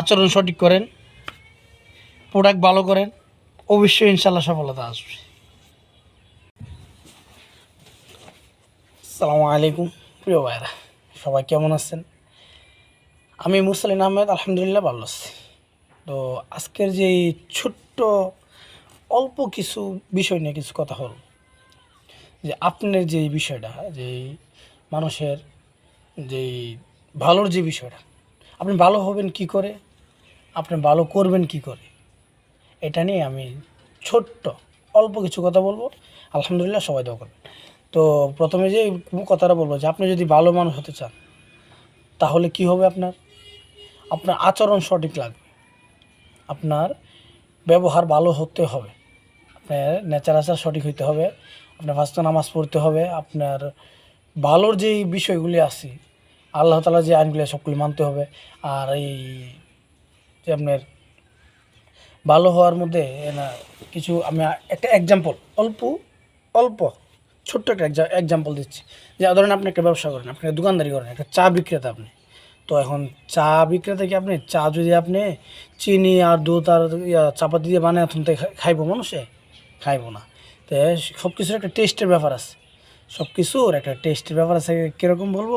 আচরণ সঠিক করেন প্রোডাক্ট ভালো করেন, অবশ্যই ইনশাল্লাহ সফলতা আসবে। আসসালামু আলাইকুম, প্রিয় ভাইরা সবাই কেমন আছেন? আমি মুরসালিন আহমেদ, আলহামদুলিল্লাহ ভালো আছি। তো আজকের যে ছোট্ট, অল্প কিছু বিষয় নিয়ে কিছু কথা হল, যে আপনার যে বিষয়টা, যে মানুষের যে ভালোর যে বিষয়টা আপনি ভালো হবেন কি করে? আপনি ভালো করবেন কি করে? এটা নিয়ে আমি ছোট্ট, অল্প কিছু কথা বলব। আলহামদুলিল্লাহ সবাই দোয়া করবেন। তো প্রথমে যে কথাটা বলব যে, আপনি যদি ভালো মানুষ হতে চান, তাহলে কি হবে আপনার? আপনার আচরণ সঠিক লাগবে। আপনার ব্যবহার ভালো হতে হবে। আপনার নেচার আচার সঠিক হইতে হবে। আপনার ফার্স্ট নামাজ পড়তে হবে। আপনার ভালোর যেই বিষয়গুলি আছে আল্লাহ তালা যে আইনগুলি সবগুলি মানতে হবে আর এই যে আপনার ভালো হওয়ার মধ্যে না কিছু আমি একটা এক্সাম্পল অল্প অল্প, ছোট্ট একটা এক্সাম্পল দিচ্ছি। যে ধরেন আপনি একটা ব্যবসা করেন, আপনি দোকানদারি করেন, একটা চা বিক্রেতা আপনি। তো এখন চা বিক্রেতা কি আপনি? চা যদি আপনি চিনি আর দুধ আর চাপাতি দিয়ে বানায় এখন তো খাইবো মানুষে? খাইবো না। তো সব কিছুর একটা টেস্টের ব্যাপার আছে। সব কিছুর একটা টেস্টের ব্যাপার আছে, কীরকম বলব?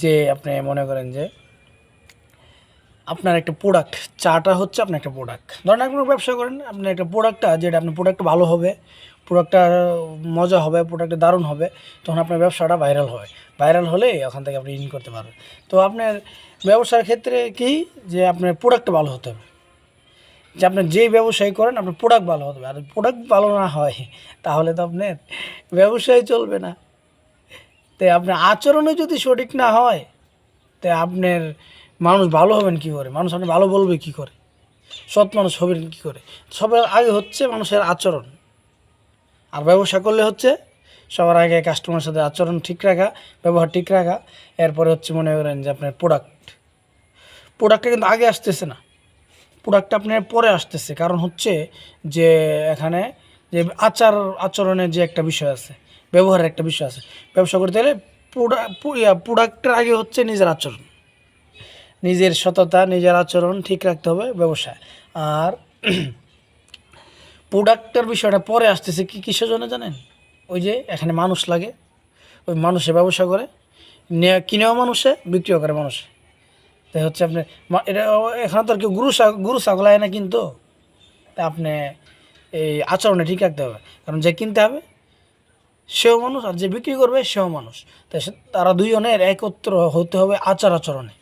যে আপনি মনে করেন যে আপনার একটা প্রোডাক্ট চাটা হচ্ছে আপনার একটা প্রোডাক্ট ধরেন আপনি ব্যবসা করেন আপনার একটা প্রোডাক্টটা যেটা আপনার প্রোডাক্ট ভালো হবে প্রোডাক্টটা মজা হবে প্রোডাক্টটা দারুণ হবে, তখন আপনার ব্যবসাটা ভাইরাল হবে ভাইরাল হলে ওখান থেকে আপনি ইন করতে পারবেন। তো আপনার ব্যবসার ক্ষেত্রে কি? যে আপনার প্রোডাক্টটা ভালো হতে হবে। যে আপনি যেই ব্যবসায় করেন, আপনার প্রোডাক্ট ভালো হবে। আর প্রোডাক্ট ভালো না হয়, তাহলে তো আপনার ব্যবসায় চলবে না। তো আপনার আচরণে যদি সঠিক না হয়, তো আপনার মানুষ ভালো হবেন কি করে? মানুষ আপনি ভালো বলবে কি করে? সৎ মানুষ হবেন কি করে? সবার আগে হচ্ছে মানুষের আচরণ। আর ব্যবসা করলে হচ্ছে সবার আগে কাস্টমারের সাথে আচরণ ঠিক রাখা, ব্যবহার ঠিক রাখা। এরপরে হচ্ছে মনে করেন যে আপনার প্রোডাক্ট প্রোডাক্টটা কিন্তু আগে আসতেছে না। প্রোডাক্টটা আপনার পরে আসতেছে। কারণ হচ্ছে যে এখানে যে আচার আচরণের যে একটা বিষয় আছে, ব্যবহারের একটা বিষয় আছে, ব্যবসা করতে গেলে প্রোডাক্টের আগে হচ্ছে নিজের আচরণ। নিজের সততা, নিজের আচরণ ঠিক রাখতে হবে ব্যবসায়। আর প্রোডাক্টের বিষয়টা পরে আসতেছে কি কিসের জন্য জানেন? ওই যে এখানে মানুষ লাগে, ওই মানুষে ব্যবসা করে কিনেও মানুষে, বিক্রিও করে মানুষে। তাই হচ্ছে আপনি এটা এখানে তো আর কি গুরু গুরু ছাগল হয় না কিন্তু। তা আপনি এই আচরণে ঠিক রাখতে হবে। কারণ যে কিনতে হবে, সেও মানুষ আর যে বিক্রি করবে, সেও মানুষ। তাই তারা দুইজনের একত্র হতে হবে আচার আচরণে।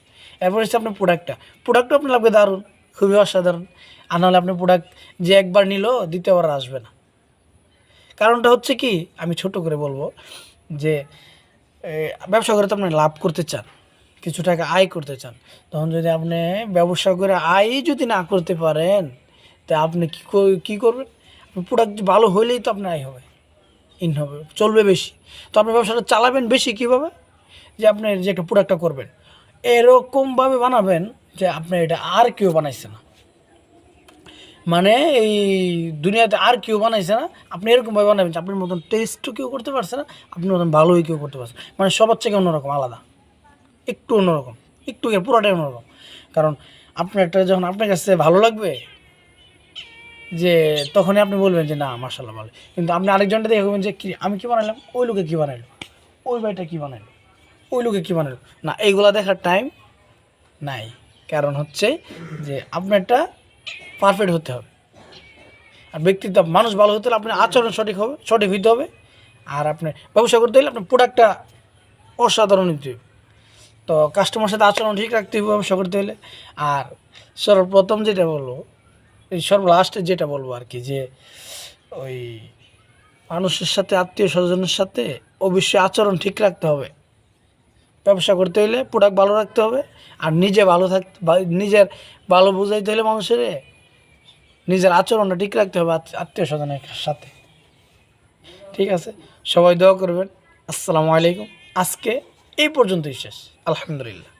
এরপর হচ্ছে আপনার প্রোডাক্টটা প্রোডাক্টও আপনার লাগবে দারুণ, খুবই অসাধারণ। আর নাহলে আপনি প্রোডাক্ট যে একবার নিল, দ্বিতীয়বার আসবে না। কারণটা হচ্ছে কি, আমি ছোট করে বলব যে ব্যবসা করে তো আপনি লাভ করতে চান। কিছু টাকা আয় করতে চান, তখন যদি আপনি ব্যবসা করে আয় যদি না করতে পারেন, তা আপনি কী কী করবেন? প্রোডাক্ট ভালো হইলেই তো আপনার আয় হবে ইন হবে, চলবে বেশি। তো আপনি ব্যবসাটা চালাবেন বেশি কীভাবে? যে আপনি যে একটা প্রোডাক্টটা করবেন। এরকমভাবে বানাবেন যে আপনি এটা আর কেউ বানাইছে না। মানে এই দুনিয়াতে আর কেউ বানাইছে না, আপনি এরকমভাবে বানাবেন আপনার মতন টেস্টও কেউ করতে পারছে না, আপনার মতন ভালোই কেউ করতে পারছে মানে সবার থেকে অন্যরকম, আলাদা। একটু অন্যরকম, একটু পুরোটাই অন্যরকম। কারণ আপনার একটা যখন আপনার কাছে ভালো লাগবে, যে তখনই আপনি বলবেন যে, না মার্শাল্লাহ ভালো। কিন্তু আপনি আরেকজনটা দেখে বলবেন যে, কি, আমি কী বানাইলাম? ওই লোকে কী বানাইলো? ওই ভাইটা কী বানাইলো? ওই লোকে কী বানাইলো? না, এইগুলা দেখার টাইম নাই। কারণ হচ্ছে যে, আপনারটা পারফেক্ট হতে হবে। আর ব্যক্তিত্ব, মানুষ ভালো হতে হলে আপনার আচরণ সঠিক হবে, সঠিক হইতে হবে। আর আপনি ব্যবসা করতে হলে আপনার প্রোডাক্টটা অসাধারণ হইতে হবে। তো কাস্টমার সাথে আচরণ ঠিক রাখতে হবে ব্যবসা করতে হলে আর সর্বপ্রথম যেটা বলব, এই সর্বলাস্টে যেটা বলব আর কি, যে ওই মানুষের সাথে, আত্মীয় স্বজনের সাথে অবশ্যই আচরণ ঠিক রাখতে হবে। ব্যবসা করতে হলে প্রোডাক্ট ভালো রাখতে হবে, আর নিজে ভালো থাকতে নিজের ভালো বুঝাইতে হলে মানুষের নিজের আচরণটা ঠিক রাখতে হবে আত্মীয় স্বজনের সাথে। ঠিক আছে? সবাই দোয়া করবেন। আসসালামু আলাইকুম। আজকে এই পর্যন্তই শেষ আলহামদুলিল্লাহ।